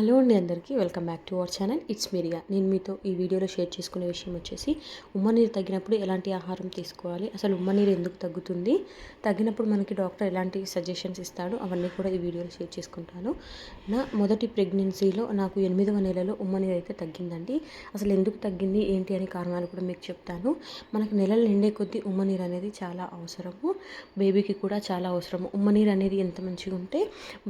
Hello అండి అందరికీ welcome back to our channel. It's Meeriya నేను మీతో ఈ వీడియోలో షేర్ చేసుకునే విషయం వచ్చేసి ఉమ్మనీరు తగ్గినప్పుడు ఎలాంటి ఆహారం తీసుకోవాలి? అసలు ఉమ్మనీరు ఎందుకు తగ్గుతుంది? తగ్గినప్పుడు మనకి డాక్టర్ ఎలాంటి సజెషన్స్ ఇస్తాడు? అవన్నీ కూడా ఈ వీడియోలో షేర్ చేసుకుంటాను. నా మొదటి ప్రెగ్నెన్సీలో నాకు ఎనిమిదవ నెలలో ఉమ్మనీరు అయితే తగ్గిందండి. అసలు ఎందుకు తగ్గింది? ఏంటి? అనే కారణాలు కూడా మీకు చెప్తాను. మనకు నెలలు నిండే కొద్దీ ఉమ్మనీరు అనేది చాలా అవసరము. బేబీకి కూడా చాలా అవసరము. ఉమ్మనీరు అనేది ఎంత మంచిగా ఉంటే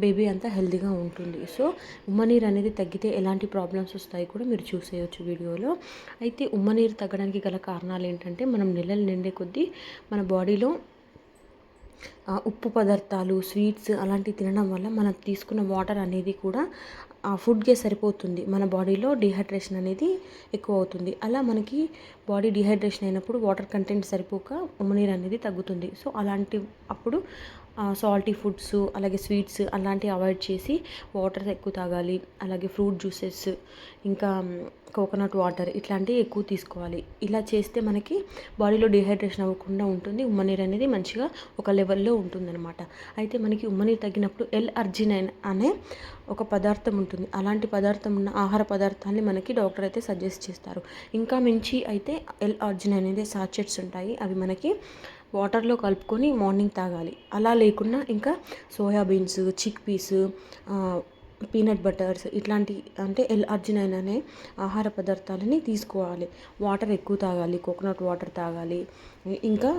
బేబీ అంతా హెల్తీగా ఉంటుంది. సో ఉమ్మనీరు అనేది తగ్గితే ఎలాంటి ప్రాబ్లమ్స్ వస్తాయి కూడా మీరు చూసేయచ్చు వీడియోలో. అయితే ఉమ్మనీరు తగ్గడానికి గల కారణాలు ఏంటంటే మనం నెలలు నిండే కొద్దీ మన బాడీలో ఉప్పు పదార్థాలు స్వీట్స్ అలాంటివి తినడం వల్ల మనం తీసుకున్న వాటర్ అనేది కూడా ఆ ఫుడ్కే సరిపోతుంది. మన బాడీలో డిహైడ్రేషన్ అనేది ఎక్కువ అవుతుంది. అలా మనకి బాడీ డిహైడ్రేషన్ అయినప్పుడు వాటర్ కంటెంట్ సరిపోక ఉమ్మనీరు అనేది తగ్గుతుంది. సో అలాంటి అప్పుడు సాల్టీ ఫుడ్స్ అలాగే స్వీట్స్ అలాంటివి అవాయిడ్ చేసి వాటర్ ఎక్కువ తాగాలి అలాగే ఫ్రూట్ జ్యూసెస్ ఇంకా కోకోనట్ వాటర్ ఇట్లాంటివి ఎక్కువ తీసుకోవాలి. ఇలా చేస్తే మనకి బాడీలో డిహైడ్రేషన్ అవ్వకుండా ఉంటుంది ఉమ్మనీరు అనేది మంచిగా ఒక లెవెల్లో ఉంటుందన్నమాట. అయితే మనకి ఉమ్మనీరు తగ్గినప్పుడు ఎల్ అర్జినైన్ అనే ఒక పదార్థం ఉంటుంది. అలాంటి పదార్థం ఉన్న ఆహార పదార్థాన్ని మనకి డాక్టర్ అయితే సజెస్ట్ చేస్తారు. ఇంకా మించి అయితే ఎల్ అర్జిన్ అనేది సాచెట్స్ ఉంటాయి. అవి మనకి వాటర్లో కలుపుకొని మార్నింగ్ తాగాలి. అలా లేకుండా ఇంకా soybeans chick peas peanut butters ఇట్లాంటి అంటే ఎల్ అర్జినైన్ అనే ఆహార పదార్థాలని తీసుకోవాలి. వాటర్ ఎక్కువ తాగాలి. కోకోనట్ వాటర్ తాగాలి. ఇంకా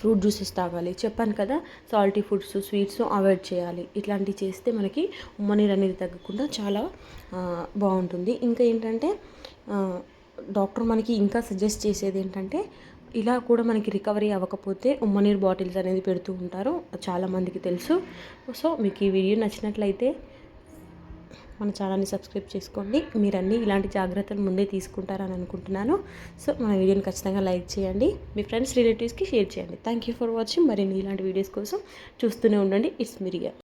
ఫ్రూట్ జ్యూసెస్ తాగాలి. చెప్పాను కదా సాల్టీ ఫుడ్స్ స్వీట్స్ అవాయిడ్ చేయాలి. ఇట్లాంటివి చేస్తే మనకి ఉమ్మనీరు అనేది తగ్గకుండా చాలా బాగుంటుంది. ఇంకా ఏంటంటే డాక్టర్ మనకి ఇంకా సజెస్ట్ చేసేది ఏంటంటే ఇలా కూడా మనకి రికవరీ అవ్వకపోతే ఉమ్మనీరు బాటిల్స్ అనేది పెడుతూ ఉంటారు. చాలామందికి తెలుసు. సో మీకు ఈ వీడియో నచ్చినట్లయితే మన ఛానల్ని సబ్స్క్రైబ్ చేసుకోండి. మీరు అన్నీ ఇలాంటి జాగ్రత్తలు ముందే తీసుకుంటారని అనుకుంటున్నాను. సో మన వీడియోని ఖచ్చితంగా లైక్ చేయండి. మీ ఫ్రెండ్స్ రిలేటివ్స్కి షేర్ చేయండి. Thank you for watching. మరిన్ని ఇలాంటి వీడియోస్ కోసం చూస్తూనే ఉండండి. ఇట్స్ మిరియా